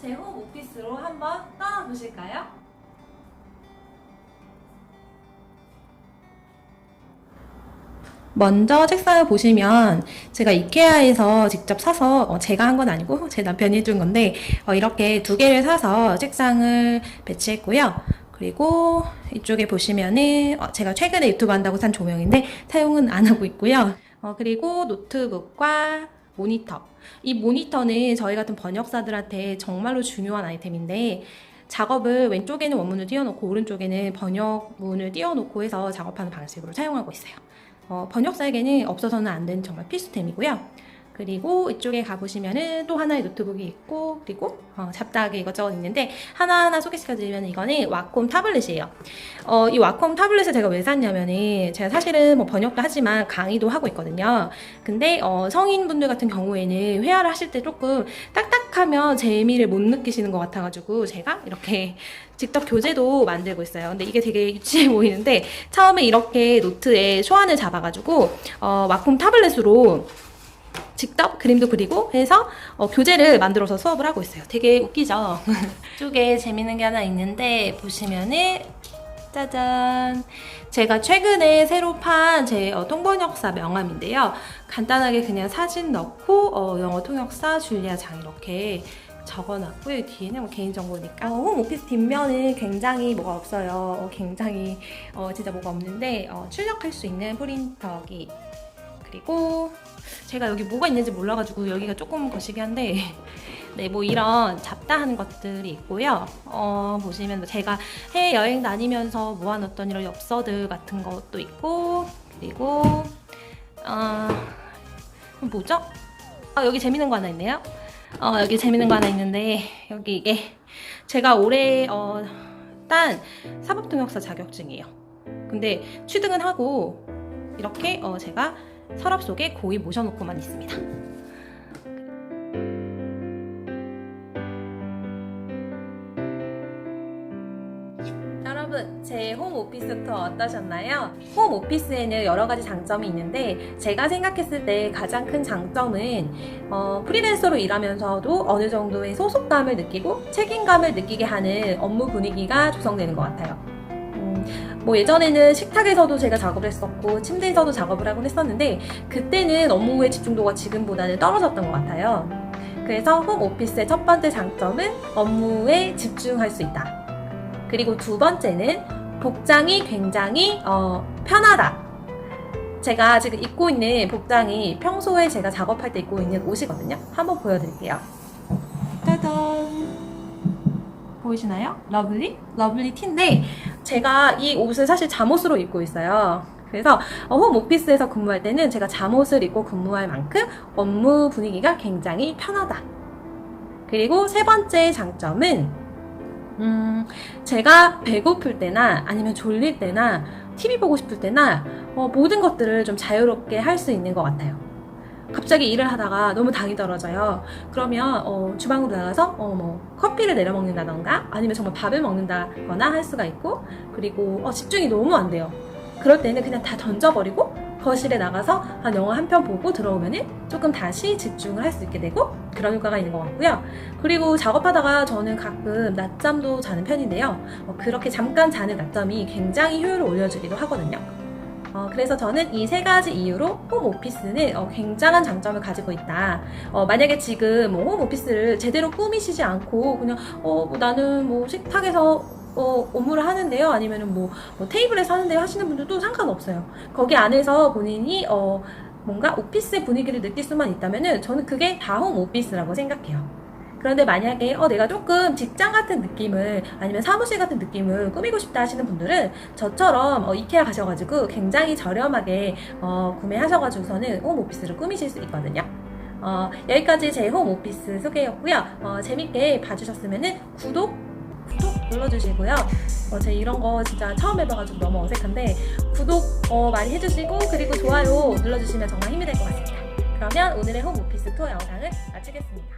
제홈 오피스로 한번 떠나보실까요? 먼저 책상을 보시면 제가 이케아에서 직접 사서 어, 제가 한 건 아니고 제 남편이 해준 건데 어, 이렇게 두 개를 사서 책상을 배치했고요. 그리고 이쪽에 보시면은 어, 제가 최근에 유튜브 한다고 산 조명인데 사용은 안 하고 있고요. 어, 그리고 노트북과 모니터. 이 모니터는 저희 같은 번역사들한테 정말로 중요한 아이템인데 작업을 왼쪽에는 원문을 띄워놓고 오른쪽에는 번역문을 띄워놓고 해서 작업하는 방식으로 사용하고 있어요. 어, 번역사에게는 없어서는 안 되는 정말 필수템이고요. 그리고 이쪽에 가보시면은 또 하나의 노트북이 있고 그리고 어, 잡다하게 이것저것 있는데 하나하나 소개시켜드리면 이거는 와콤 타블렛이에요. 어, 이 와콤 타블렛을 제가 왜 샀냐면은 제가 사실은 뭐 번역도 하지만 강의도 하고 있거든요. 근데 어, 성인분들 같은 경우에는 회화를 하실 때 조금 딱딱하면 재미를 못 느끼시는 것 같아가지고 제가 이렇게 직접 교재도 만들고 있어요. 근데 이게 되게 유치해 보이는데 처음에 이렇게 노트에 초안을 잡아가지고 어, 와콤 타블렛으로 직접 그림도 그리고 해서 어, 교재를 만들어서 수업을 하고 있어요. 되게 웃기죠? 이쪽에 재밌는 게 하나 있는데 보시면은 짜잔. 제가 최근에 새로 판제 어, 통번역사 명함인데요. 간단하게 그냥 사진 넣고 어, 영어 통역사 줄리아 장 이렇게 적어놨고요. 뒤에는 뭐 개인정보니까. 어, 홈 오피스 뒷면은 굉장히 뭐가 없어요. 어, 굉장히 어, 진짜 뭐가 없는데 어, 출력할 수 있는 프린터기 그리고 제가 여기 뭐가 있는지 몰라가지고 여기가 조금 거시기 한데 네, 뭐 이런 잡다한 것들이 있고요. 어, 보시면 제가 해외 여행 다니면서 모아놨던 이런 엽서들 같은 것도 있고 그리고 어, 뭐죠? 아, 여기 재밌는 거 하나 있네요. 어, 여기 재밌는 거 하나 있는데 여기 이게 제가 올해 어, 딴 사법통역사 자격증이에요. 근데 취득은 하고 이렇게 어, 제가 서랍 속에 고이 모셔놓고만 있습니다. 여러분, 제 홈 오피스 투어 어떠셨나요? 홈 오피스에는 여러 가지 장점이 있는데 제가 생각했을 때 가장 큰 장점은 어, 프리랜서로 일하면서도 어느 정도의 소속감을 느끼고 책임감을 느끼게 하는 업무 분위기가 조성되는 것 같아요. 음, 뭐 예전에는 식탁에서도 제가 작업을 했었고 침대에서도 작업을 하곤 했었는데 그때는 업무의 집중도가 지금보다는 떨어졌던 것 같아요. 그래서 홈 오피스의 첫 번째 장점은 업무에 집중할 수 있다. 그리고 두 번째는 복장이 굉장히 어, 편하다. 제가 지금 입고 있는 복장이 평소에 제가 작업할 때 입고 있는 옷이거든요. 한번 보여드릴게요. 짜잔. 보이시나요? 러블리? 러블리 티인데 제가 이 옷을 사실 잠옷으로 입고 있어요. 그래서 어, 홈 오피스에서 근무할 때는 제가 잠옷을 입고 근무할 만큼 업무 분위기가 굉장히 편하다. 그리고 세 번째 장점은 음, 제가 배고플 때나 아니면 졸릴 때나 TV 보고 싶을 때나 어, 모든 것들을 좀 자유롭게 할 수 있는 것 같아요. 갑자기 일을 하다가 너무 당이 떨어져요. 그러면 어, 주방으로 나가서 어, 뭐 커피를 내려 먹는다던가 아니면 정말 밥을 먹는다거나 할 수가 있고 그리고 어, 집중이 너무 안 돼요. 그럴 때는 그냥 다 던져버리고 거실에 나가서 한 영화 한 편 보고 들어오면은 조금 다시 집중을 할 수 있게 되고 그런 효과가 있는 것 같고요. 그리고 작업하다가 저는 가끔 낮잠도 자는 편인데요. 어, 그렇게 잠깐 자는 낮잠이 굉장히 효율을 올려주기도 하거든요. 어, 그래서 저는 이 세 가지 이유로 홈 오피스는 어, 굉장한 장점을 가지고 있다. 어, 만약에 지금 뭐 홈 오피스를 제대로 꾸미시지 않고 그냥 어, 뭐 나는 뭐 식탁에서 어, 업무를 하는데요. 아니면은 뭐, 뭐 테이블에서 하는데요. 하시는 분들도 상관없어요. 거기 안에서 본인이 어, 뭔가 오피스의 분위기를 느낄 수만 있다면은 저는 그게 다홈 오피스라고 생각해요. 그런데 만약에 어, 내가 조금 직장 같은 느낌을 아니면 사무실 같은 느낌을 꾸미고 싶다 하시는 분들은 저처럼 어, 이케아 가셔가지고 굉장히 저렴하게 어, 구매하셔가지고서는 홈 오피스를 꾸미실 수 있거든요. 어, 여기까지 제 홈 오피스 소개였고요. 어, 재밌게 봐주셨으면 구독, 구독 눌러주시고요. 어, 제 이런 거 진짜 처음 해봐가지고 너무 어색한데 구독 어, 많이 해주시고 그리고 좋아요 눌러주시면 정말 힘이 될 것 같습니다. 그러면 오늘의 홈 오피스 투어 영상을 마치겠습니다.